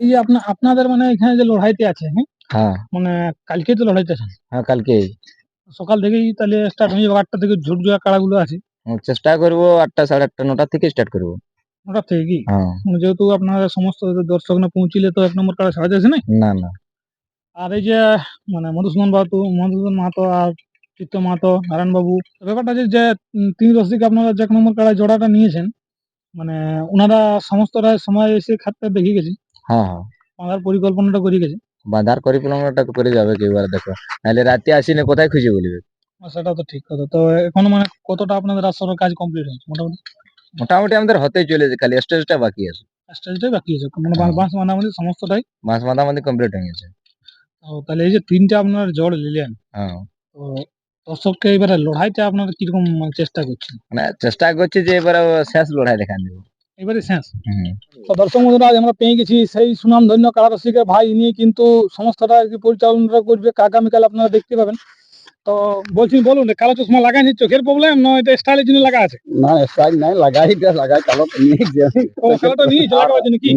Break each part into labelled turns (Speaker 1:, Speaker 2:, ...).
Speaker 1: এই যে আপনা আপনাদের মানে এখানে যে লড়াইতে আছে হ্যাঁ
Speaker 2: হ্যাঁ।
Speaker 1: মানে কালকে তো লড়াইতে আছেন?
Speaker 2: হ্যাঁ কালকে।
Speaker 1: সকাল থেকেই তাহলে স্টার্ট হয়ে যাবে আটটা থেকে ঝুট জোয়া কাড়াগুলো আছে।
Speaker 2: চেষ্টা করব আটটা সাড়ে আটটা নটা থেকে স্টার্ট করব।
Speaker 1: ওটা থেকে কি?
Speaker 2: হ্যাঁ।
Speaker 1: মানে যেহেতু আপনারা সমস্ত দর্শক না পৌঁছিলে তো এক নম্বর কাড়া ছাড়া যাচ্ছে না
Speaker 2: না না।
Speaker 1: আর এই যে মানে মধুসূদন বাবু মধুসূদন মাহাতো আর চিত্ত মাহাতো নারায়ণ বাবু ব্যাপারটা যে যে উম, তিন রসিক আপনারা যে এক নম্বর কাড়ায় জোড়াটা নিয়েছেন মানে ওনারা সমস্তটা সময় এসে খাতটা দেখে গেছে
Speaker 2: হ্যাঁ হ্যাঁ।
Speaker 1: ওনার পরিকল্পনাটা করে গেছে।
Speaker 2: বাঁধার পরিকল্পনাটা করে যাবে কি এবার দেখো। নাহলে রাতে আসিনি কোথায় খুঁজে বলবে?
Speaker 1: সেটা তো ঠিক কথা। তো এখন মানে কতটা আপনাদের আসরের কাজ কমপ্লিট হয়েছে মোটামুটি?
Speaker 2: মোটামুটি আমাদের হতেই চলেছে খালি স্টেজটা বাকি আছে।
Speaker 1: স্টেজটাই বাকি আছে। মানে
Speaker 2: হ্যাঁ।
Speaker 1: বাঁশ সমস্তটাই?
Speaker 2: মাস মাথামাতি কমপ্লিট হয়ে গেছে।
Speaker 1: তাহলে এই যে তিনটা আপনার নিলেন
Speaker 2: হ্যাঁ।
Speaker 1: তো দর্শককে এবারে লড়াইটা আপনারা কীরকম মানে চেষ্টা করছেন?
Speaker 2: মানে চেষ্টা করছি যে এবার শেষ লড়াই দেখান দেবো।
Speaker 1: এবারে শেষ তো দর্শক বন্ধুরা আজ আমরা পেয়ে গেছি সেই সুনাম ধন্য কারারসিকের ভাই। ইনি কিন্তু সমস্তটা আর কি পরিচালনা করবে। আগামীকাল আপনারা দেখতে পাবেন। তো বলছি বলুন কালো চশমা লাগাইনি চোখের প্রবলেম না এটা স্টাইলের জন্য লাগা আছে?
Speaker 3: না স্ট্রাইক নাই লাগাই দিয়া লাগাই। কালো তো নিয়ে
Speaker 1: ও খেলাটা নিয়ে লাগাবার জন্য কি?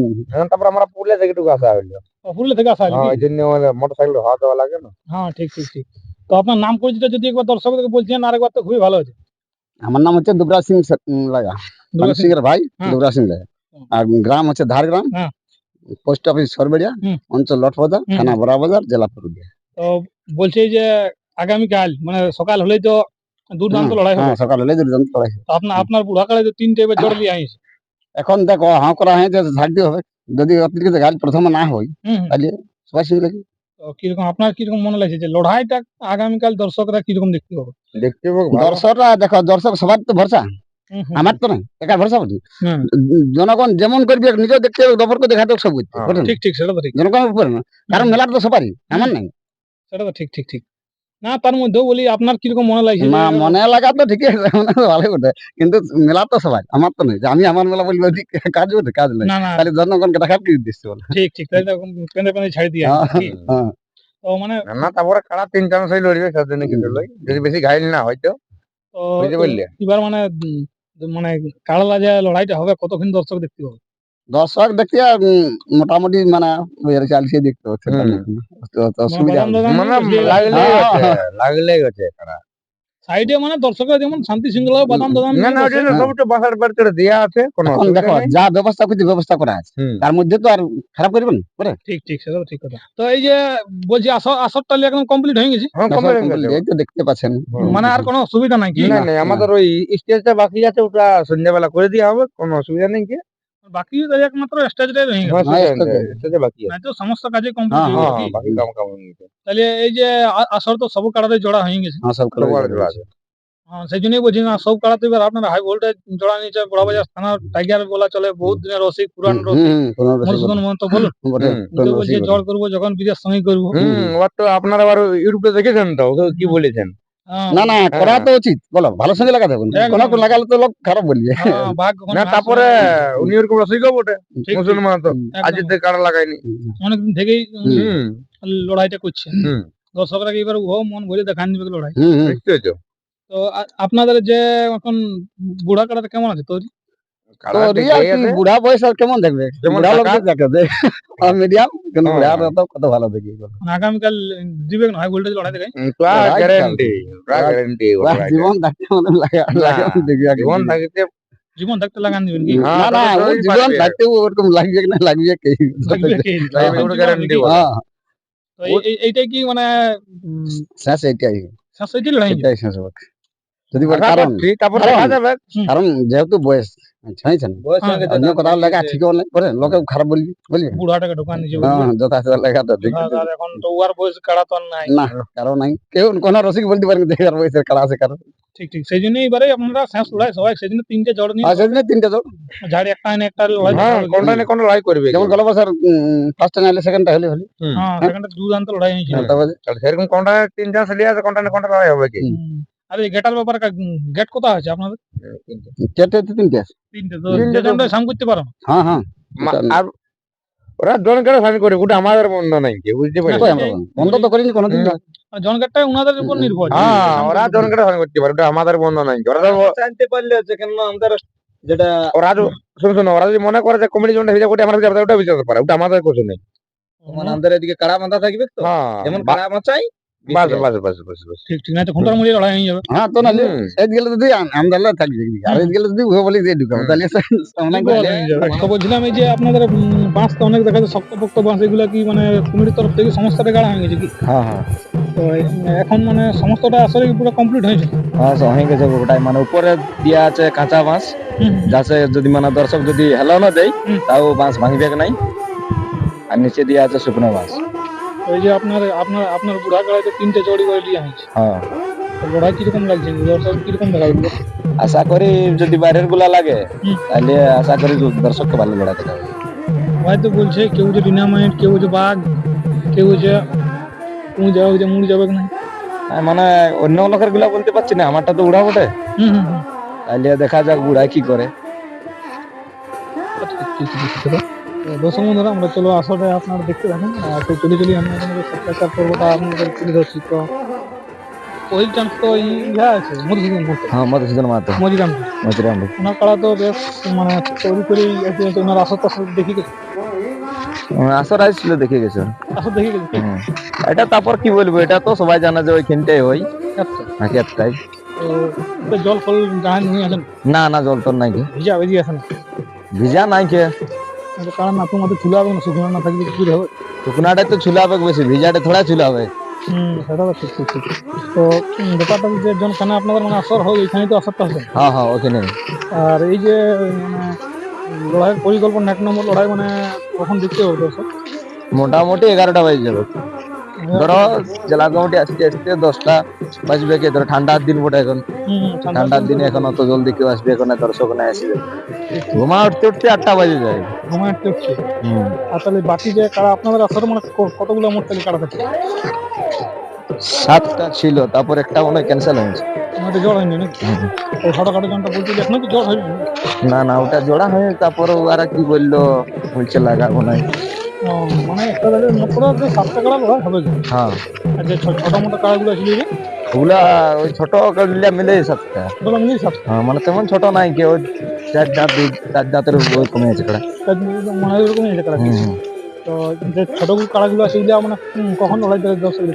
Speaker 3: তারপর আমরা পুরুলিয়া থেকে টুকু আসা হইল।
Speaker 1: ও, পুরুলিয়া থেকে আসা হয়নি কি?
Speaker 3: জন্য মোটর সাইকেল হাওয়া দেওয়া লাগে না।
Speaker 1: হ্যাঁ ঠিক ঠিক ঠিক। তো আপনার নাম পরিচিত যদি একবার দর্শকদেরকে বলছেন আরেকবার তো খুবই ভালো হয়েছে
Speaker 3: আমার নাম হচ্ছে দুবরাজ সিং লাগা।
Speaker 1: দুর্গা
Speaker 3: সিং এর ভাই
Speaker 1: হ্যাঁ।
Speaker 3: দুবরাজ সিং লাগা
Speaker 1: হুম।
Speaker 3: আর গ্রাম হচ্ছে ধারগ্রাম
Speaker 1: হ্যাঁ।
Speaker 3: পোস্ট অফিস সরবেড়িয়া
Speaker 1: হুম।
Speaker 3: অঞ্চল লটবাজার
Speaker 1: হুম।
Speaker 3: থানা বড়াবাজার জেলা পুরুলিয়া
Speaker 1: তো বলছে যে আগামীকাল মানে সকাল হলেই তো দুর্দান্ত লড়াই হবে
Speaker 3: হ্যাঁ সকাল হলে দুর্দান্ত লড়াই হবে।
Speaker 1: তো আপনার আপনার বুড়াকালে যে তিনটে এবার জড় দিয়ে আইস
Speaker 3: এখন দেখো হাঁ করা হয় যে ঝাড়তে হবে যদি অতিরিক্ত গাছ প্রথমে না হয়
Speaker 1: হুম
Speaker 3: তাহলে সবাই সিং লাগি
Speaker 1: তো কীরকম আপনার কীরকম মনে লাগছে যে লড়াইটা আগামীকাল দর্শকরা কীরকম দেখতে পাবে
Speaker 2: দেখতে
Speaker 3: দর্শকরা দেখো দর্শক সবার তো ভরসা
Speaker 1: হুম, হুম,
Speaker 3: আমার তো নাই একা ভরসা বলি
Speaker 1: হুম।
Speaker 3: জনগণ যেমন করবে নিজেও দেখতে হবে দফরকে দেখাতে হবে সব করতে
Speaker 2: হ্যাঁ,
Speaker 1: ঠিক ঠিক সেটা তো ঠিক।
Speaker 3: জনগণের উপরে না কারণ মেলাটা তো সবারই আমার নাই।
Speaker 1: সেটা তো ঠিক ঠিক ঠিক। না তার মধ্যেও বলি আপনার কীরকম মনে লাগছে?
Speaker 3: না মনে লাগা তো ঠিকই আছে মনে তো ভালোই বটে কিন্তু মেলা তো সবাই আমার তো নেই আমি আমার মেলা বলব ঠিক কাজ বটে কাজ নাই। খালি জনগণকে দেখার কি উদ্দেশ্য বলে?
Speaker 1: ঠিক ঠিক তাই তো পেঁদে পেঁদে ছাড়ি দিয়ে
Speaker 3: হ্যাঁ, হ্যাঁ।
Speaker 1: তো মানে
Speaker 2: না তারপরে কারা তিন চার সেই লড়বে সেদিনে কিন্তু লই যদি বেশি ঘাইল না হয়তো।
Speaker 1: তো? এবার মানে মানে কাড়লা যে লড়াইটা হবে কতক্ষণ দর্শক দেখতে হবে
Speaker 3: দর্শক দেখতে আর, মোটামুটি মানে চালছে দেখতে হচ্ছে। মধ্যে। তো তো অসুবিধা
Speaker 2: মানে লাগলে
Speaker 3: হ্যাঁ,
Speaker 2: লাগলে গেছে
Speaker 1: সাইডে মানে দর্শকরা যেমন শান্তি শৃঙ্খলা বাদাম দাদাম
Speaker 2: না না ওটা সব বাসার বাড়ি দেয়া আছে কোনো
Speaker 3: দেখো যা ব্যবস্থা ব্যবস্থা করা আছে। তার মধ্যে তো আর খারাপ করবে না করে?
Speaker 1: ঠিক ঠিক সেটা তো ঠিক কথা। তো এই যে বলছি আসর আসরটা একদম কমপ্লিট হয়ে গেছে?
Speaker 2: হ্যাঁ কমে গেছে।
Speaker 3: এই তো দেখতে পাচ্ছেন।
Speaker 1: মানে আর কোনো অসুবিধা নাই কি?
Speaker 2: না না আমাদের ওই স্টেজটা বাকি আছে ওটা সন্ধ্যাবেলা করে দেওয়া হবে কোনো অসুবিধা নেই কি?
Speaker 1: বাকি একমাত্র স্টেজটাই রয়ে
Speaker 2: স্টেজে বাকি আছে।
Speaker 1: তো সমস্ত কাজে কমপ্লিট
Speaker 3: হ্যাঁ,
Speaker 1: হয়ে
Speaker 2: হ্যাঁ
Speaker 1: গেছে।
Speaker 2: হ্যাঁ,
Speaker 1: কি?
Speaker 2: বাকি কাম কাম
Speaker 1: তাহলে এই যে আসর তো সব কাড়াতে জোড়া হয়ে গেছে।
Speaker 3: হ্যাঁ সব করে
Speaker 2: জোড়া
Speaker 3: আছে।
Speaker 2: আছে।
Speaker 1: হ্যাঁ, সেই জন্যই বলছি না সব কাড়াতে এবার আপনারা হাই ভোল্টেজ জোড়া নিচে বড় বাজার থানার টাইগার বলা চলে বহুত দিনের রসিক পুরান রসিক।
Speaker 3: রসিক
Speaker 1: মধুসূদন মহন্ত বলুন। তো বলছে করব যখন বিদেশ সঙ্গে করব।
Speaker 2: আপনারা আবার ইউটিউবে দেখেছেন তো? ওকে কি বলেছেন?
Speaker 3: না না করা তো উচিত। বলো ভালো সঙ্গে লাগাতে হবে।
Speaker 1: একদম।
Speaker 3: কোনো কোনো লাগালে তো লোক খারাপ বলবে।
Speaker 1: হ্যাঁ, কখন
Speaker 2: না তারপরে উনি ওরকম রসিকও বটে মুসলমান তো।
Speaker 1: একদম।
Speaker 2: থেকে কারা লাগায়নি?
Speaker 1: অনেকদিন থেকেই লড়াইটা করছে। দর্শকরা এবার ও মন ভরে দেখান দিবে লড়াই।
Speaker 2: তো
Speaker 1: তো আপনাদের যে এখন বুড়া কাটাটা কেমন আছে? তোর?
Speaker 3: বুড়া বয়স আর কেমন দেখবে? বুড়া লোক
Speaker 2: কাকা।
Speaker 3: দেখে মিডিয়াম কিন্তু
Speaker 2: হ্যাঁ।
Speaker 3: বুড়া তো কত ভালো দেখি।
Speaker 1: আগামীকাল দিবে না হাই ভোল্টেজ লড়াই দেখায়
Speaker 2: পুরা গ্যারান্টি পুরা গ্যারান্টি
Speaker 3: জীবন থাকতে মনে লাগে দেখি
Speaker 2: জীবন থাকতে
Speaker 1: জীবন থাকতে লাগান দিবেন কি?
Speaker 2: হ্যাঁ,
Speaker 3: না না
Speaker 2: তবে
Speaker 3: ও
Speaker 2: তোরই
Speaker 3: জীবন থাকতে ওরকম লাগবে না লাগবে কি? হ্যাঁ
Speaker 1: তো এইটাই কি মানে
Speaker 3: শেষ এটাই
Speaker 1: শেষ হয়েছিল লড়াই
Speaker 3: এটাই শেষ যদি কারণ কারণ-
Speaker 2: দেখা যাবে।
Speaker 3: কারণ যেহেতু বয়স অন্য কথা লাগা ঠিক না করে লোকে খারাপ বলবি বলবি
Speaker 1: বুড়াটাকে ঢোকান
Speaker 3: হ্যাঁ যথা লাগা তো ঠিক
Speaker 1: এখন তো উয়ার বয়স কাড়া তো নাই।
Speaker 3: না কারণ নাই। কেউ কোন রসিক বলতে পারেন দেখার বয়সের কারা আছে কারণ
Speaker 1: ঠিক ঠিক সেই জন্যই এবারে আপনারা শেষ লড়াই সবাই সেই জন্য তিনটে জড় নিয়ে
Speaker 3: তিনটা
Speaker 1: ঝাড়ি একটা এনে একটা লড়াই
Speaker 2: হ্যাঁ কোনটা না কোনটা লড়াই করবে
Speaker 3: যেমন গেল বছর ফার্স্ট নাইলে সেকেন্ডটা হলে হলে।
Speaker 1: হ্যাঁ লড়াই হয়েছিল।
Speaker 2: সেরকম কোনটা তিন চার আছে কোনটা না কোনটা লড়াই হবে কি।
Speaker 1: আর এই গেটার ব্যাপারে গেট কোথায় আছে আপনাদের?
Speaker 3: চারটে তিনটে আছে।
Speaker 1: তিনটে তো সাম করতে পারো
Speaker 3: হ্যাঁ হ্যাঁ।
Speaker 2: আর ওরা জন করে করে ওটা আমাদের বন্ধ নাই কি বুঝতে পারলি
Speaker 3: বন্ধ তো করিনি কোনোদিন
Speaker 2: হুম।
Speaker 1: ওনাদের উপর নির্ভর।
Speaker 2: হ্যাঁ ওরা করে করতে পারে ওটা আমাদের বন্ধ নাই। ওরা
Speaker 1: জানতে পারলে যে কেন আমাদের
Speaker 3: যেটা
Speaker 2: ওরা যদি শুনুন শুনুন ওরা যদি মনে করে যে কমিটি জোনটা আমরা ওটা পারে ওটা আমাদের কিছু নেই।
Speaker 3: মানে আমাদের এদিকে কাড়া বাঁধা থাকবে তো।
Speaker 2: হ্যাঁ
Speaker 3: যেমন কাড়া বাঁচাই
Speaker 2: বাস বাস বাস বাস বাস
Speaker 1: ঠিক ঠিক না তো ঘণ্টার মধ্যে লড়াই হয়ে যাবে?
Speaker 3: হ্যাঁ তো না
Speaker 2: হুম।
Speaker 3: গেলে যদি আমদাল্লা থাকবে আর এদ গেলে যদি উহে বলি দিয়ে ঢুকাবো। তাহলে সামনে
Speaker 1: হয়ে। তো বলছিলাম এই যে আপনাদের উম, বাঁশ তো অনেক দেখা যায় শক্ত পোক্ত বাঁশ এগুলা কি মানে কমিটির তরফ থেকে সমস্তটা গাড়া হয়ে গেছে কি?
Speaker 4: হ্যাঁ হ্যাঁ।
Speaker 1: তো এখন মানে সমস্তটা আসলে পুরো কমপ্লিট হয়েছে
Speaker 4: হ্যাঁ হয়ে গেছে ওটাই মানে উপরে দেওয়া আছে কাঁচা বাঁশ। যাতে যদি মানে দর্শক যদি হেলাও না দেয় তাও বাঁশ ভাঙবে নাই? আর নিচে দেওয়া আছে শুকনো বাঁশ
Speaker 1: ওই যে আপনার আপনার আপনার বুড়া গাড়াতে তিনটে চড়ি করে দিয়ে হয়েছে
Speaker 4: হ্যাঁ
Speaker 1: লড়াই কীরকম লাগছে দর্শক কীরকম যাবে
Speaker 4: আশা করি যদি বাইরেরগুলা লাগে। তাহলে আশা করি দর্শককে ভালো লড়াতে হবে
Speaker 1: হয়তো বলছে কেউ যে ডিনামাইট কেউ যে বাঘ কেউ যে মুড় যাবে যে মুড় যাবে না
Speaker 4: মানে অন্য লোকেরগুলা বলতে পারছি না আমারটা তো উড়া বটে তাহলে দেখা যাক উড়াই কি করে
Speaker 1: দর্শক বন্ধুরা আমরা চলো আসলে আপনারা দেখতে থাকুন। তো চলে চলি আমরা আপনাদের সাক্ষাৎকার পর্বটা আপনাদের তুলে ধরছি তো ওই চান্স তো ইয়া আছে মধুসূদন
Speaker 4: হ্যাঁ মধুসূদন মাহাতো।
Speaker 1: মজিরাম
Speaker 4: মধুরাম
Speaker 1: ওনার কাড়া তো বেশ মানে তৈরি করে ওনার আসর টাসর দেখি গেছে।
Speaker 4: আসর আসছিল দেখে গেছে।
Speaker 1: আসর দেখি গেছে।
Speaker 4: হুম। এটা তারপর কি বলব এটা তো সবাই জানে যে ওইখানটাই হয়
Speaker 1: আচ্ছা
Speaker 4: নাকি একটাই
Speaker 1: জল ফল নিয়ে আসেন?
Speaker 4: না না জল তোর নাই
Speaker 1: ভিজা বেজি আসেন।
Speaker 4: ভিজা নাই কে।
Speaker 1: কারণ না মধ্যে চুলা হবে না শুকনো না থাকলে কি হবে।
Speaker 4: শুকনাটা তো ছুলাবে বেশি ভিজাটা থোড়া হবে।
Speaker 1: হুম সেটা তো ঠিক ঠিক তো ব্যাপারটা যে আপনাদের মানে আসর হয় তো আসরটা হবে
Speaker 4: হ্যাঁ হ্যাঁ ওখানে
Speaker 1: আর এই যে মানে লড়াইয়ের পরিকল্পনা এক নম্বর লড়াই মানে কখন দেখতে হবে
Speaker 4: মোটামুটি এগারোটা বাজে যাবে। ধরো জেলা কমিটি আসতে আসতে দশটা বাজবে কি? ধরো ঠান্ডার দিন বটে এখন। ঠান্ডার দিনে এখন অত জলদি কেউ আসবে এখন দর্শক না আসবে। ঘুমা উঠতে উঠতে আটটা বাজে যায়।
Speaker 1: ঘুমায় উঠছে।
Speaker 4: হুম।
Speaker 1: আর তাহলে বাকি যে কারা আপনাদের আসর মানে কতগুলো মোট তাহলে কারা থাকে
Speaker 4: সাতটা ছিল তারপর একটা মনে ক্যান্সেল হয়েছে
Speaker 1: আমাদের জ্বর হয়নি নাকি? ওই ছোটখাটো জনটা বলছিল এখন কি জ্বর হয়নি।
Speaker 4: না না ওটা জোড়া হয়ে তারপর ওরা কি বলল বলছে লাগাবো নাই
Speaker 1: ও, মানে একটা জায়গায় মোট করে যে সাতটা কারা লড়াই হবে
Speaker 4: হ্যাঁ।
Speaker 1: আর যে ছোট মোটো কারাগুলো ছিল যে
Speaker 4: ওগুলা ওই ছোট মিলে মিলে সাতটা
Speaker 1: ওগুলো মিলিয়ে সাতটা
Speaker 4: হ্যাঁ মানে তেমন ছোট নাই কি ওই চার দাঁত দুই চার দাঁতের ওই কমে আছে কড়া
Speaker 1: মনে হয় কারা।
Speaker 4: হুম। হুম।
Speaker 1: তো যে ছোট কারাগুলো আছে ওগুলো মানে কখন লড়াই করে পাবে?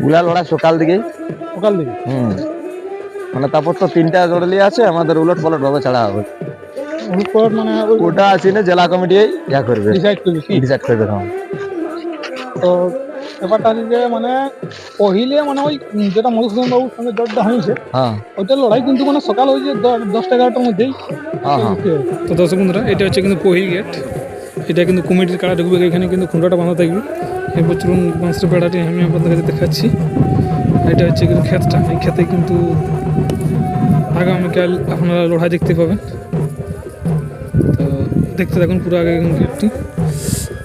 Speaker 4: ওগুলা লড়া সকাল দিকে
Speaker 1: সকাল দিকে?
Speaker 4: হুম। মানে তারপর তো তিনটা জড়লি আছে আমাদের উলট পালট ভাবে ছাড়া হবে।
Speaker 1: হলুদ মানে
Speaker 4: ওটা আছে না জেলা কমিটি ইয়া করবে।
Speaker 1: ডিসাইড করবে
Speaker 4: ডিসাইড করবে হ্যাঁ।
Speaker 1: তো ব্যাপারটা হচ্ছে যে মানে পহিলে মানে ওই যেটা মধুসূদন বাবুর সঙ্গে জটটা হয়েছে
Speaker 4: হ্যাঁ।
Speaker 1: ওইটার লড়াই কিন্তু মানে সকাল যে দশটা এগারোটার মধ্যেই
Speaker 4: হ্যাঁ হ্যাঁ।
Speaker 1: তো দর্শক বন্ধুরা এটা হচ্ছে কিন্তু পহিল গেট এটা কিন্তু কমিটির কাড়া ঢুকবে এখানে কিন্তু খুঁটাটা বাঁধা থাকবে। এরপর চলুন বাঁশের বেড়াটি আমি আপনাদের কাছে দেখাচ্ছি। এটা হচ্ছে কিন্তু ক্ষেতটা। এই ক্ষেতে কিন্তু আগামীকাল আপনারা লড়াই দেখতে পাবেন। দেখতে থাকুন, পুরো আগে গেটটি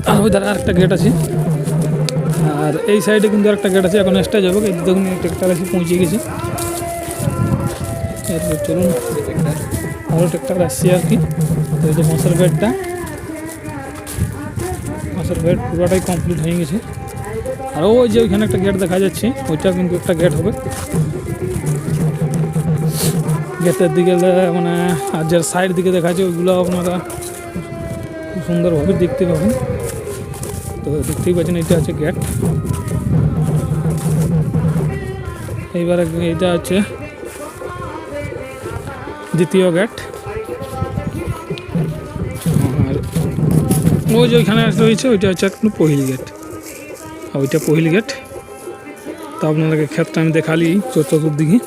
Speaker 1: আর ওই ধারে আরেকটা গেট আছে। আর এই সাইডে কিন্তু আরেকটা গেট আছে, এখন এক্সট্রা যাব। দেখুন ট্রেক্টর এসে পৌঁছে গেছে। চলুন আরও ট্রেক্টর আসছে আর কি। এই যে মাছের বেডটা মাছের বেড পুরোটাই কমপ্লিট হয়ে গেছে। আর ওই যে ওইখানে একটা গেট দেখা যাচ্ছে ওইটা কিন্তু একটা গেট হবে। গেটের দিকে মানে আর যার সাইড দিকে দেখা যাচ্ছে ওইগুলো আপনারা সুন্দরভাবে দেখতে পাবেন। তো দেখতেই পাচ্ছেন, এটা হচ্ছে গেট এইবার এটা হচ্ছে দ্বিতীয় গেট আর ওই যে ওইখানে রয়েছে, ওইটা হচ্ছে এখন পহিল গেট আর ওইটা পহিল গেট তা আপনাদেরকে ক্ষেতটা আমি দেখালি, চতুর্দিকে।